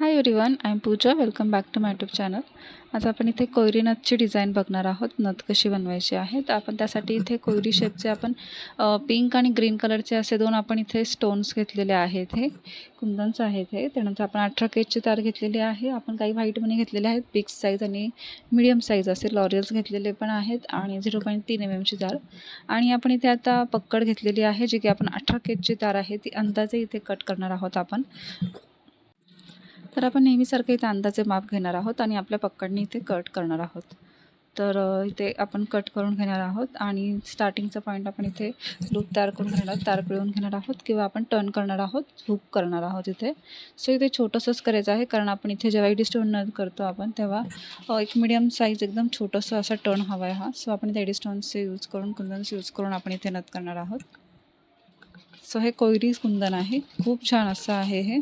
Hi everyone I am Pooja welcome back to my YouTube channel आज आपण इथे कोयरी नथची डिझाईन बघणार आहोत. नथ कशी बनवायची आहे? तर आपण त्यासाठी इथे कोयरी शेपचे आपण पिंक आणि ग्रीन कलरचे असे दोन आपण इथे स्टोन्स घेतलेले आहेत हे. कुंदन्स आहेत हे. त्यानंतर आपण अठरा केजची तार घेतलेली आहे. आपण काही व्हाईट मनी घेतलेले आहेत. बिग साईज आणि मिडियम साईज असे लॉरियल्स घेतलेले पण आहेत आणि झिरो पॉईंट तीन एम एमची तार आणि आपण इथे आता पक्कड घेतलेली आहे जी की आपण अठरा केजची तार आहे ती अंदाजे इथे कट करणार आहोत आपण. तर आपण नेहमीसारखं इथे अंदाजे माप घेणार आहोत आणि आपल्या पक्कडने इथे कट करणार आहोत. तर इथे आपण कट करून घेणार आहोत आणि स्टार्टिंगचा पॉईंट आपण इथे लूप तयार करून घेणार आहोत तार पिळवून घेणार आहोत किंवा आपण टर्न करणार आहोत हुक करणार आहोत इथे. सो इथे छोटंसंच करायचं आहे कारण आपण इथे जेव्हा एडी स्टोन करतो आपण तेव्हा एक मिडियम साईज एकदम छोटंसं असा टर्न हवा आहे हा. सो आपण इथे एडीस्टोन्सचे यूज करून कुंदन्स यूज करून आपण इथे नथ करणार आहोत. सो हे कोयरी कुंदन आहे. खूप छान असं आहे हे.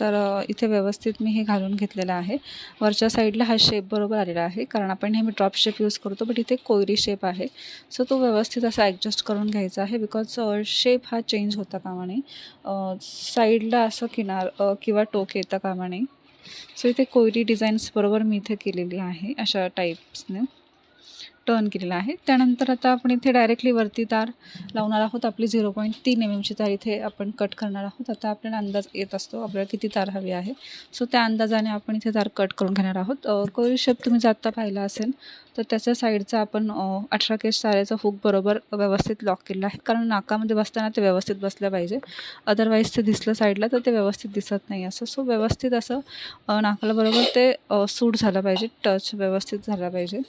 तर इथे व्यवस्थित मी हे घालून घेतलेलं आहे. वरच्या साईडला हा शेप बरोबर आलेला आहे. कारण आपण नेहमी ड्रॉप शेप यूज करतो बट इथे कोयरी शेप आहे. सो तो व्यवस्थित असा ॲडजस्ट करून घ्यायचा आहे बिकॉज शेप हा चेंज होता कामा नये. साईडला असं किनार किंवा टोक येतं कामा नये. सो इथे कोयरी डिझाईन्स बरोबर मी इथे केलेली आहे अशा टाईप्सने टर्न केलेला आहे. त्यानंतर आता आपण इथे डायरेक्टली वरती तार लावणार आहोत. आपली झिरो पॉईंट तीन एम एमची तार इथे आपण कट करणार आहोत. आता आपल्याला अंदाज येत असतो आपल्याला किती तार हवी आहे. सो त्या अंदाजाने आपण इथे तार कट करून घेणार आहोत. कोरी शेप तुम्ही आत्ता पाहिला असेल तर त्याच्या साईडचा आपण अठरा केस साऱ्याचा हुक बरोबर व्यवस्थित लॉक केलेला आहे. कारण नाकामध्ये बसताना ते व्यवस्थित बसलं पाहिजे. अदरवाईज ते दिसलं साईडला तर ते व्यवस्थित दिसत नाही असं. सो व्यवस्थित असं नाकाला बरोबर ते सूट झालं पाहिजे. टच व्यवस्थित झाला पाहिजे.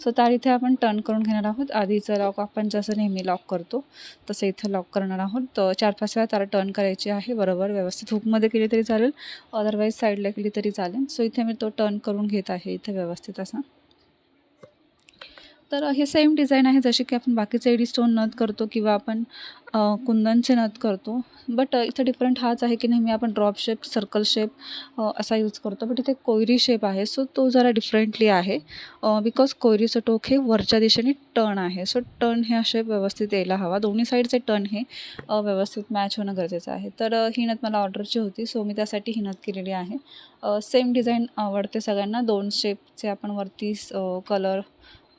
सो तार इथे आपण टर्न करून घेणार आहोत. आधीचं लॉक आपण जसं नेहमी लॉक करतो तसं इथं लॉक करणार आहोत. तर चार पाच वेळा तार टर्न करायची आहे. बरोबर व्यवस्थित हुकमध्ये केली तरी चालेल. अदरवाईज साईडला केली तरी चालेल. सो इथे मी तो टर्न करून घेत आहे. इथे व्यवस्थित असा. तर हे सेम डिझाईन आहे जसे की आपण बाकीचे एडी स्टोन नथ करतो किंवा आपण कुंदनचे नथ करतो. बट इथं डिफरंट हाच आहे की नेहमी आपण ड्रॉप शेप सर्कल शेप असा यूज करतो. बट इथे कोयरी शेप आहे. सो तो जरा डिफरंटली आहे. बिकॉज कोयरीचं टोक हे वरच्या दिशेने टर्न आहे. सो टर्न हे शेप व्यवस्थित यायला हवा. दोन्ही साईडचे टर्न हे व्यवस्थित मॅच होणं गरजेचं आहे. तर ही नथ मला ऑर्डरची होती. सो मी त्यासाठी ही नथ केलेली आहे. सेम डिझाईन आवडते सगळ्यांना. दोन शेपचे आपण वरती कलर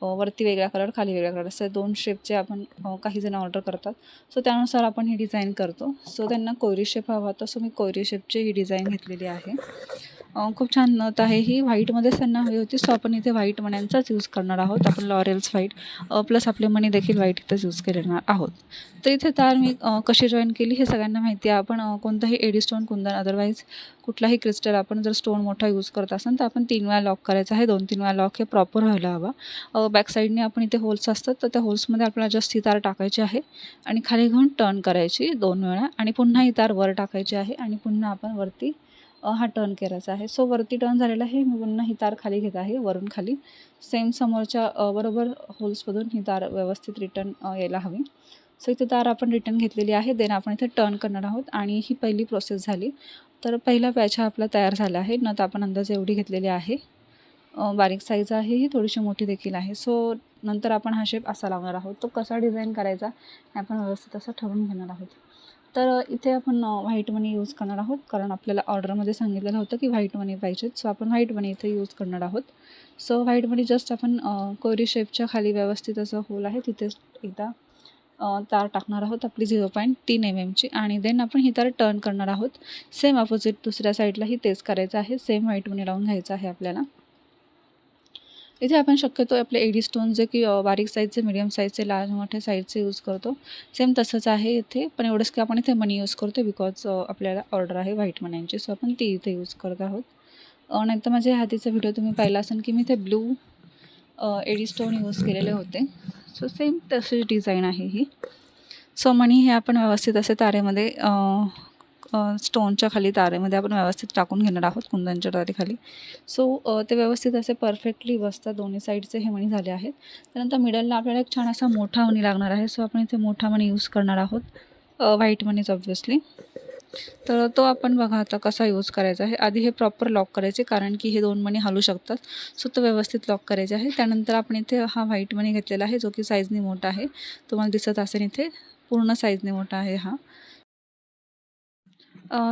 वरती वेगळा कलर खाली वेगळा कलर असे दोन शेपचे आपण काही जण ऑर्डर करतात. सो त्यानुसार आपण ही डिझाईन करतो. सो त्यांना कोयरी शेप हवा होता. सो मी कोयरी शेपची ही डिझाईन घेतलेली आहे. खूप छान नथ आहे. ही व्हाईटमध्येच त्यांना हवी होती. सो आपण इथे व्हाईट मण्यांचाच यूज करणार आहोत. आपण लॉरेल्स व्हाईट. प्लस आपले मणी देखील व्हाईट इथंच यूज करणार आहोत. तर इथे तार मी कशी जॉईन केली हे सगळ्यांना माहिती आहे. आपण कोणताही एडी स्टोन कुंदन अदरवाईज कुठलाही क्रिस्टल आपण जर स्टोन मोठा यूज करत असाल तर आपण तीन वेळा लॉक करायचा आहे. दोन तीन वेळा लॉक हे प्रॉपर व्हायला हवा. बॅक साईडने आपण इथे होल्स असतात तर त्या होल्समध्ये आपल्याला जस्ट ही तार टाकायची आहे आणि खाली घेऊन टर्न करायची दोन वेळा आणि पुन्हा ही तार वर टाकायची आहे आणि पुन्हा आपण वरती हा टर्न करायचा आहे. सो वरती टर्न झालेला आहे. मी पुन्हा ही तार खाली घेत आहे वरून खाली. सेम समोरच्या बरोबर होल्समधून ही तार व्यवस्थित रिटर्न यायला हवी. सो इथे तार आपण रिटर्न घेतलेली आहे. देन आपण इथे टर्न करणार आहोत. आणि ही पहिली प्रोसेस झाली. तर पहिला पॅच हा आपला तयार झाला आहे. नत आपण अंदाज एवढी घेतलेली आहे. बारीक साईज आहे ही. थोडीशी मोठी देखील आहे. सो नंतर आपण हा शेप असा लावणार आहोत. तो कसा डिझाईन करायचा हे आपण व्यवस्थित असं ठरवून घेणार आहोत. तर इथे आपण व्हाईट मनी यूज करणार आहोत. कारण आपल्याला ऑर्डरमध्ये सांगितलेलं होतं की व्हाईट मनी पाहिजेत सो आपण व्हाईट मनी इथे यूज करणार आहोत. सो व्हाईट मनी जस्ट आपण कोरी शेपच्या खाली व्यवस्थित असं होल आहे. तिथेच एकदा तार टाकणार आहोत आपली झिरो पॉईंट तीन एम एमची आणि देन आपण ही तार टर्न करणार आहोत. सेम अपोजिट दुसऱ्या साईडलाही तेच करायचं आहे. सेम व्हाईट मनी लावून घ्यायचं आहे आपल्याला. इथे आपण शक्यतो आपले एडी स्टोन जे की बारीक साईजचे मिडियम साईजचे लार्ज मोठ्या साईजचे यूज करतो. सेम तसंच आहे इथे पण एवढंच की आपण इथे मनी यूज करतो बिकॉज आपल्याला ऑर्डर आहे व्हाईट मण्यांची सो आपण ती इथे यूज करत आहोत. नाहीतर माझ्या हातीचा व्हिडिओ तुम्ही पाहिला असेल की मी इथे ब्लू एडी स्टोन यूज केलेले होते. सो सेम तशीच डिझाईन आहे ही. सो मनी हे आपण व्यवस्थित असे तारेमध्ये स्टोनच्या खाली तारेमध्ये आपण व्यवस्थित टाकून घेणार आहोत कुंदनच्या तारेखाली सो ते व्यवस्थित असे परफेक्टली बसतात दोन्ही साईडचे हे मणी झाले आहेत. त्यानंतर मिडलला आपल्याला एक छान असा मोठा मणी लागणार आहे. सो आपण इथे मोठा मणी यूज करणार आहोत. व्हाईट मनीच ऑब्व्हियसली तर तो आपण बघा आता कसा यूज करायचा आहे. आधी हे प्रॉपर लॉक करायचे कारण की हे दोन मणी हलू शकतात. सो तो व्यवस्थित लॉक करायचे आहे. त्यानंतर आपण इथे हा व्हाईट मणी घेतलेला आहे जो की साईजने मोठा आहे. तुम्हाला दिसत असेल इथे पूर्ण साईजने मोठा आहे हा.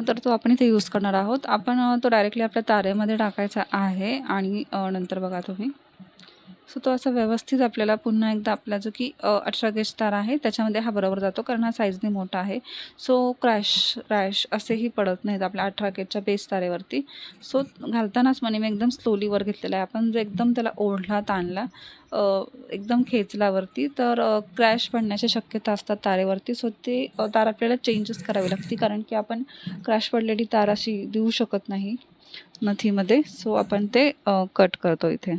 तर तो आपण इथे यूज करणार आहोत. आपण तो डायरेक्टली आपल्या तारेमध्ये टाकायचा आहे आणि नंतर बघा तुम्ही. सो तो असा व्यवस्थित आपल्याला पुन्हा एकदा आपला जो की अठरा गेज तार आहे त्याच्यामध्ये हा बरोबर जातो कारण हा साईजने मोठा आहे. सो क्रॅश रॅश असेही पडत नाहीत आपल्या अठरा गेजच्या बेस तारेवरती. सो घालतानाच म्हणे मी एकदम स्लोली वर घेतलेला आहे. आपण जर एकदम त्याला ओढला ताणला एकदम खेचल्यावरती तर क्रॅश पडण्याची शक्यता असतात तारेवरती. सो ते तार आपल्याला चेंजेस करावी लागते कारण की आपण क्रॅश पडलेली तार अशी देऊ शकत नाही नथीमध्ये. सो आपण ते कट करतो इथे.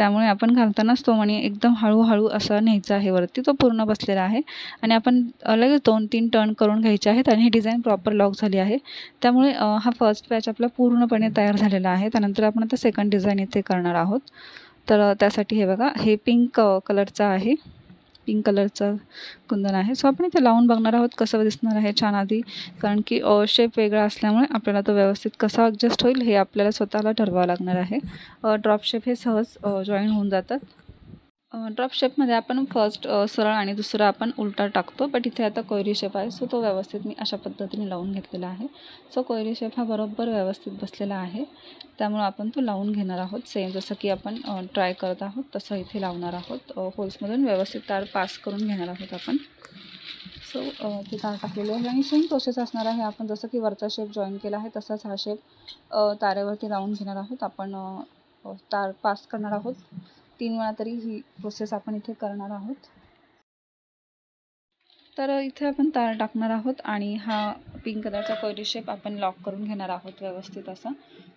त्यामुळे आपण घालतानाच तो मणी एकदम हळूहळू असा न्यायचा आहे वरती. तो पूर्ण बसलेला आहे. आणि आपण लगेच दोन तीन टर्न करून घ्यायचे आहेत आणि ही डिझाईन प्रॉपर लॉक झाली आहे. त्यामुळे हा फर्स्ट पॅच आपला पूर्णपणे तयार झालेला आहे. त्यानंतर आपण आता सेकंड डिझाईन इथे करणार आहोत. तर त्यासाठी हे बघा हे पिंक कलरचा आहे. पिंक कलरचं कुंदन आहे. सो आपण इथे लावून बघणार आहोत कसं दिसणार आहे छान आधी. कारण की शेप वेगळा असल्यामुळे आपल्याला तो व्यवस्थित कसा ॲडजस्ट होईल हे आपल्याला स्वतःला ठरवावं लागणार आहे. ड्रॉप शेप हे सहज जॉईन होऊन जातात ड्रॉप शेपमध्ये आपण फर्स्ट सरळ आणि दुसरा आपण उलटा टाकतो बट इथे आता कोयरी शेप आहे सो तो व्यवस्थित मी अशा पद्धतीने लावून घेतलेला आहे. सो कोयरी शेप हा बरोबर व्यवस्थित बसलेला आहे त्यामुळे आपण तो लावून घेणार आहोत. सेम जसं की आपण ट्राय करत आहोत तसं इथे लावणार आहोत. होल्समधून व्यवस्थित तार पास करून घेणार आहोत आपण. सो ते तार टाकलेले आहे आणि सेम प्रोसेस असणार आहे. आपण जसं की वरचा शेप जॉईन केला आहे तसाच हा शेप तारेवरती लावून घेणार आहोत. आपण तार पास करणार आहोत. तीन वेळा तरी ही प्रोसेस आपण इथे करणार आहोत. तर इथे आपण तार टाकणार आहोत आणि हा पिंक कलरचा कोयरी शेप आपण लॉक करून घेणार आहोत व्यवस्थित असा.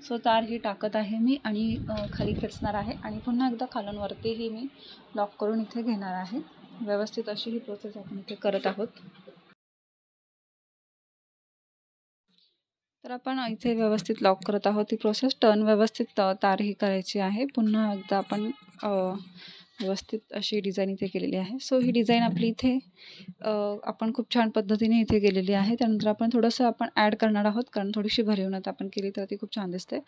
सो तार ही टाकत आहे मी आणि खाली खेचणार आहे आणि पुन्हा एकदा खालून वरतीही मी लॉक करून इथे घेणार आहे. व्यवस्थित अशी ही प्रोसेस आपण इथे करत आहोत. तर आपण इथे व्यवस्थित लॉक करत आहोत. ती प्रोसेस टर्न व्यवस्थित तार ही करायची आहे. पुन्हा एकदा आपण व्यवस्थित अशी डिझाईन इथे केलेली आहे. सो ही डिझाईन आपली इथे आपण खूप छान पद्धतीने इथे केलेली आहे. त्यानंतर आपण थोडंसं आपण ॲड करणार आहोत कारण थोडीशी भरवण्यात आपण केली तर ती खूप छान दिसते.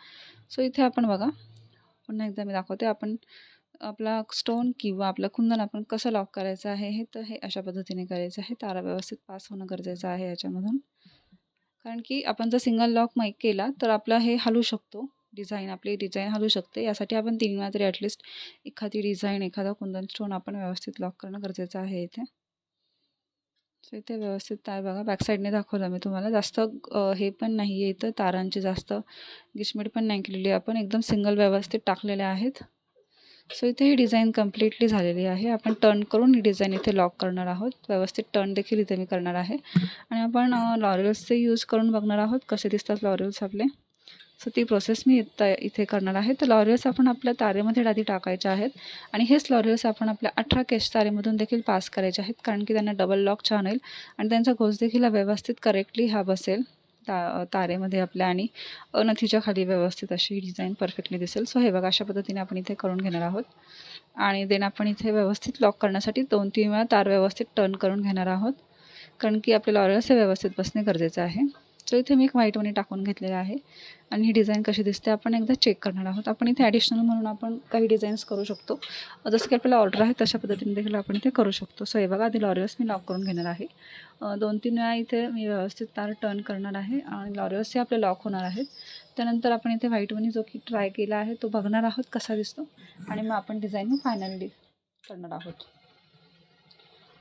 सो इथे आपण बघा. पुन्हा एकदा मी दाखवते. आपण आपला स्टोन किंवा आपलं कुंदन आपण कसं लॉक करायचं आहे हे तर हे अशा पद्धतीने करायचं आहे. तारा व्यवस्थित पास होणं गरजेचं आहे याच्यामधून. कारण की आपण जर सिंगल लॉक माईक केला तर आपलं हे हलू शकतो. डिझाईन आपली डिझाईन हलू शकते. यासाठी आपण तीन वेळा तरी ॲटलिस्ट एखादी डिझाईन एखादा कुंदन स्टोन आपण व्यवस्थित लॉक करणं गरजेचं आहे इथे. सो इथे व्यवस्थित तार बघा. बॅक साईडने दाखवलं मी तुम्हाला. जास्त हे पण नाही आहे इथं. तारांची जास्त गिचमीड पण नाही केलेली. आपण एकदम सिंगल व्यवस्थित टाकलेले आहेत. सो इथे ही डिझाईन कम्प्लिटली झालेली आहे. आपण टर्न करून ही डिझाईन इथे लॉक करणार आहोत. व्यवस्थित टर्न देखील इथे मी करणार आहे. आणि आपण लॉरियल्सचे यूज करून बघणार आहोत कसे दिसतात लॉरियल्स आपले. सो ती प्रोसेस मी इथं इथे करणार आहे. तर लॉरियल्स आपण आपल्या तारेमध्ये आधी टाकायचे आहेत. आणि हेच लॉरियल्स आपण आपल्या अठरा केश तारेमधून देखील पास करायचे आहेत. कारण की त्यांना डबल लॉक छान होईल. आणि त्यांचा घोस देखील हा व्यवस्थित करेक्टली हा बसेल. ता तारेमध्ये आपल्या आणि नथीच्या खाली व्यवस्थित अशी डिझाईन परफेक्टली दिसेल. सो हे बघा अशा पद्धतीने आपण इथे करून घेणार आहोत. आणि देन आपण इथे व्यवस्थित लॉक करण्यासाठी दोन तीन वेळा तार व्यवस्थित टर्न करून घेणार आहोत. कारण की आपल्याला लॉरियल्स हे व्यवस्थित बसणे गरजेचं आहे. सो इथे मी एक व्हाईट मनी टाकून घेतलेला आहे. आणि ही डिझाईन कशी दिसते आपण एकदा चेक करणार आहोत. आपण इथे ॲडिशनल म्हणून आपण काही डिझाईन्स करू शकतो. जसं की आपल्याला ऑर्डर आहे तशा पद्धतीने देखील आपण इथे करू शकतो. सो हे बघा आधी लॉरियल्स मी लॉक करून घेणार आहे. दोन तीन वेळा इथे मी व्यवस्थित तार टर्न करणार आहे आणि लॉरियल्स हे आपले लॉक होणार आहेत. त्यानंतर आपण इथे व्हाईट मनी जो की ट्राय केला आहे तो बघणार आहोत कसा दिसतो. आणि मग आपण डिझाईन फायनली करणार आहोत.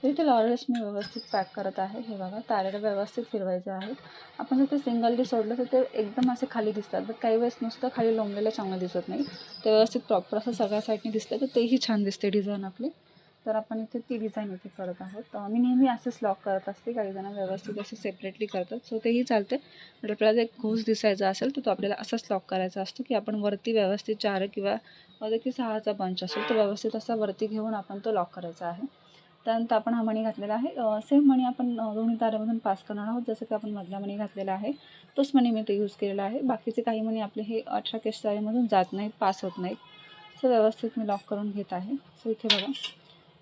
इथे लॉरेल्स मी व्यवस्थित पॅक करत आहे. हे बघा तारेला व्यवस्थित फिरवायचं आहे आपण जर ते सिंगलली सोडलं तर ते एकदम असे खाली दिसतात. बट काही वेळेस नुसतं खाली लोंबलेलं चांगलं दिसत नाही. ते व्यवस्थित प्रॉपर असं सगळ्या साईडने दिसतं तर तेही छान दिसते डिझाईन आपली. तर आपण इथे ती डिझाईन इथे करत आहोत. मी नेहमी असेच लॉक करत असते. काही जण व्यवस्थित असे सेपरेटली करतात. सो तेही चालते बट आपल्याला एक घोस दिसायचा असेल तर तो आपल्याला असाच लॉक करायचा असतो की आपण वरती व्यवस्थित चार किंवा की सहाचा बंच असेल तर व्यवस्थित असा वरती घेऊन आपण तो लॉक करायचा आहे. त्यानंतर आपण हा मणी घातलेला आहे. सेम मणी आपण दोन्ही तारेमधून पास करणार आहोत. जसं की आपण मधला मणी घातलेला आहे तोच मणी मी ते यूज केलेला आहे. बाकीचे काही मणी आपले हे अठरा केस तारेमधून जात नाहीत पास होत नाहीत. सो व्यवस्थित मी लॉक करून घेत आहे. सो इथे बघा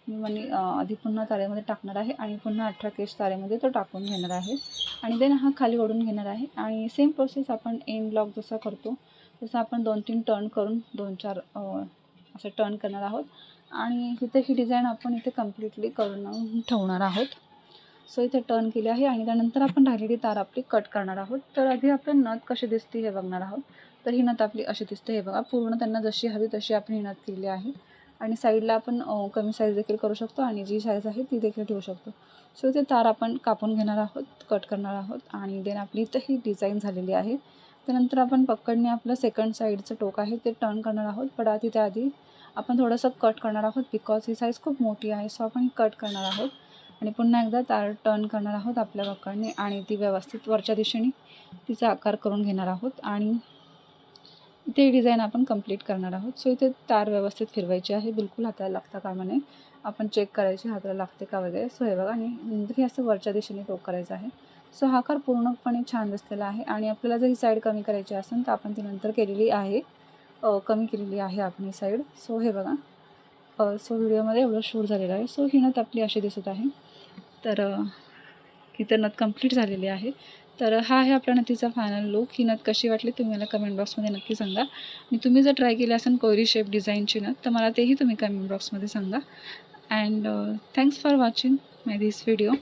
मी मणी आधी पुन्हा तारेमध्ये टाकणार आहे आणि पुन्हा अठरा केस तारेमध्ये तो टाकून घेणार आहे. आणि देन हा खाली ओढून घेणार आहे. आणि सेम प्रोसेस आपण एन ब्लॉक जसा करतो तसं आपण दोन तीन टर्न करून दोन चार असं टर्न करणार आहोत. आणि इथे ही डिझाईन आपण इथे कम्प्लिटली करून ठेवणार आहोत. सो इथे टर्न केली आहे आणि त्यानंतर आपण राहिलेली तार आपली कट करणार आहोत. तर आधी आपण नथ कशी दिसते हे बघणार आहोत. तर ही नथ आपली अशी दिसते हे बघा. पूर्ण त्यांना जशी हवी तशी आपण ही नथ केली आहे. आणि साईडला आपण कमी साईज देखील करू शकतो आणि जी साईज आहे ती देखील ठेवू शकतो. सो इथे तार आपण कापून घेणार आहोत कट करणार आहोत आणि देन आपली इथं ही डिझाईन झालेली आहे. त्यानंतर आपण पकडणे आपलं सेकंड साईडचं टोक आहे ते टर्न करणार आहोत. पण आधी आपण थोडंसं कट करणार आहोत बिकॉज ही साईज खूप मोठी आहे सो आपण ही कट करणार आहोत. आणि पुन्हा एकदा तार टर्न करणार आहोत आपल्या पकडणे आणि ती व्यवस्थित वरच्या दिशेने तिचा आकार करून घेणार आहोत आणि इथे डिझाईन आपण कंप्लीट करणार आहोत. सो इथे तार व्यवस्थित फिरवायची आहे. बिलकुल हाताला लागता कामा नये. आपण चेक करायची हाताला लागते का वगैरे. सो हे बघा आणि नंतर हे असं वरच्या दिशेने टोक करायचं आहे. सो हा आकार पूर्णपणे छान दिसलेला आहे आणि आपल्याला जर ही साईड कमी करायची असेल तर आपण ती नंतर केलेली आहे. कमी केलेली आहे आपण साईड सो हे बघा. सो व्हिडिओमध्ये एवढं शूट झालेलं आहे. सो ही नथ आपली अशी दिसत आहे. तर अ, ही तर नथ कंप्लीट झालेली आहे. तर हा आहे आपल्या नथीचा फायनल लुक ही नथ कशी वाटली तुम्ही मला कमेंट बॉक्समध्ये नक्की सांगा. आणि तुम्ही जर ट्राय केली असेल कोयरी शेप डिझाईनची नथ तर मला तेही तुम्ही कमेंट बॉक्समध्ये सांगा. And thanks for watching my this video